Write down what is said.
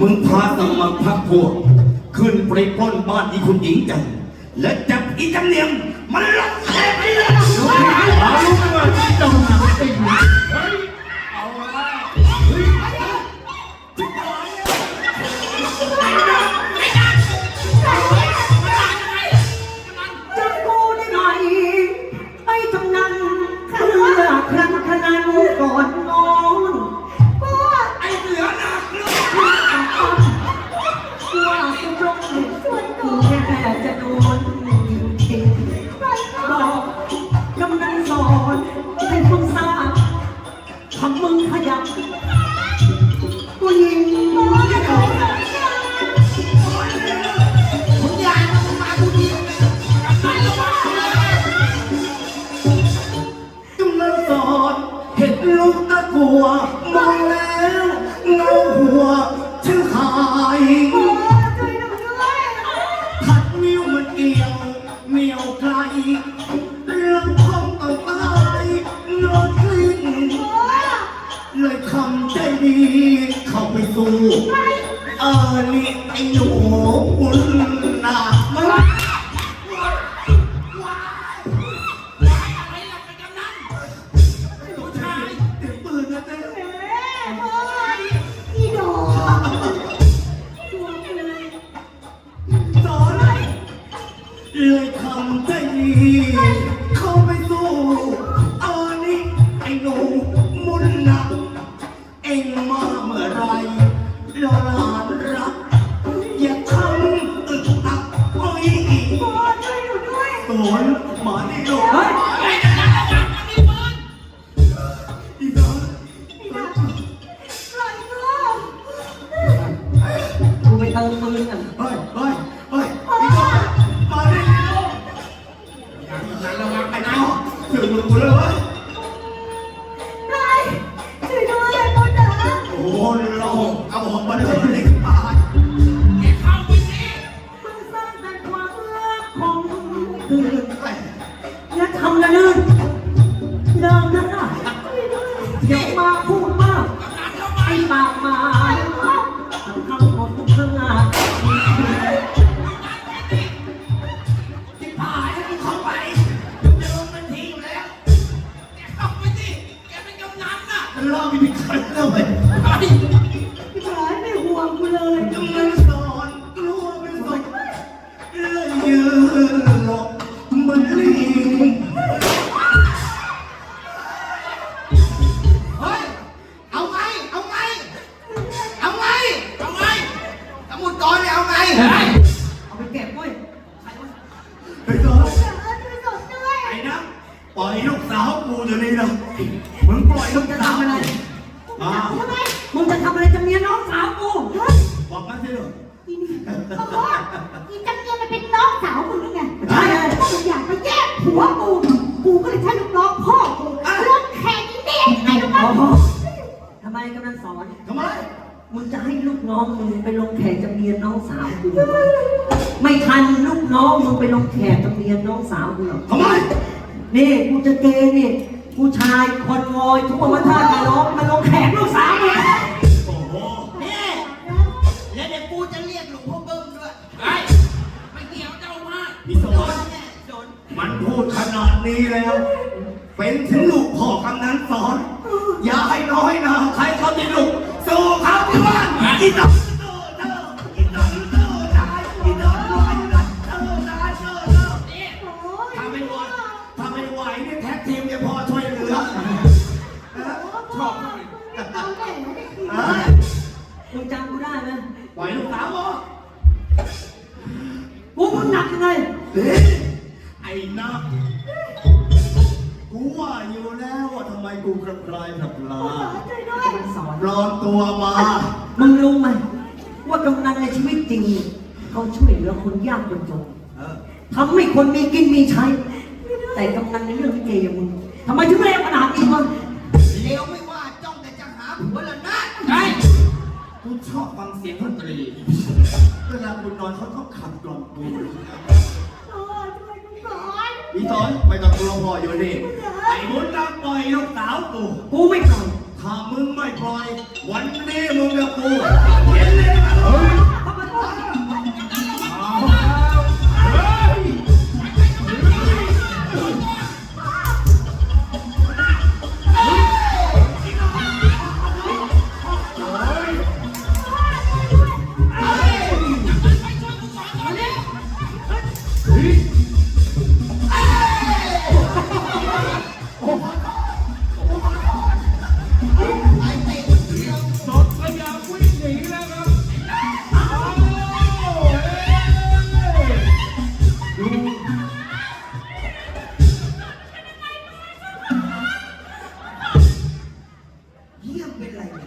มึงพาสมัครพรรคพวก ขึ้นไปปล้นบ้านที่คุณหญิงจันทร์และจับอีจำเนียมมันล็อกแขกไปเลยนะเอาลูกไปว่าที่จงหนักติด ดีเข้าไปสู้เออนี่ไอ้หนูคุณนามาละถือปืนนะเจ๊สอนเลยทำใจดีเข้าไปส กูไปเติมปืนกันเฮ้ยเฮ้ยเฮ้ยอีน้องมาดิลูกอย่างนั้นระวังไอ้น้องถึงกูเลยเว้ยโอ้โหลองเอาออกมาเลยเล็กตายมึงสร้างแต่ความรักของมึงคือไอ้อย่าทำนะเนิ่น เลยกำลังสอนกลัวไม่สนเลยยืนหลบมันลิงเฮ้ย เอาไง เอาไง เอาไง เอาไงสมุดกรเนี่ยเอาไง เอาไปเก็บเว้ยไปสอนไอ้นะปล่อยลูกสาวกูเดี๋ยวนี้นะมึงปล่อยมึลูกจะสาวทำอะไร มึงจะทำอะไรจะเมียน้องสาวกู อกมาสิลูกใช่เลยอยากไปแย่งผัวกูกูก็เลยใช้ลูกน้องพ่อกูรถแข่งนี่เด็กไอ้ลูกน้โอ้องโหทำไมกำนันสอน ทำไม มึงจะให้ลูกน้องมึงไปลงแขกจะเมียน้องสาวกู ไม่ทันลูกน้องมึงไปลงแขกจะเมียน้องสาวกูหรอกทำไม นี่กูจะเกย์นี่ผู้ชายคนงอยทุกวันวันท่าการร้องมาลงแขกลูกสาวมึง นี้แล้ว เป็นถึงลูกพ่อกำนันสอน อย่าให้น้อยนะใครเขาจะลูกสู้เขาที่บ้านอีน้องเธอเธออีน้องเธอได้อีน้องรวยนะเธอได้เธอเธอนี่ถ้าไหวถ้าไม่ไหวนี่แท็กทีมจะพอช่วยเหลือชอบเอ้ยมึงจำกูได้ไหมปล่อยลูกสาวเหรอกูมึงหนักยังไงไอ้นักกูว่า อยู่แล้วว่าทำไมกูกระพรายกระพลามันสอนปลอมตัวมา มึงรู้ไหมว่ากำนันในชีวิตจริง เขาช่วยเหลือคนยากคนจนเออทำให้คนมีกินมีใช้ แต่กำนันในเรื่องที่เกย์อย่างมึงทำไมถึงเลวขนาดนี้วะเลวไม่ว่าจ้องแต่จะหาผัวละนะไอ้กูชอบฟังเสียงดนตรีเวลากูนอนเขาต้องขับกล่อมกู พี่สอนไม่ต้องกลัวพ่ออยู่นี่ไอ้บุญรักปล่อยลูกสาวกู กูไม่ปล่อยถ้ามึงไม่ปล่อย วันนี้มึงกับกู เป็นไร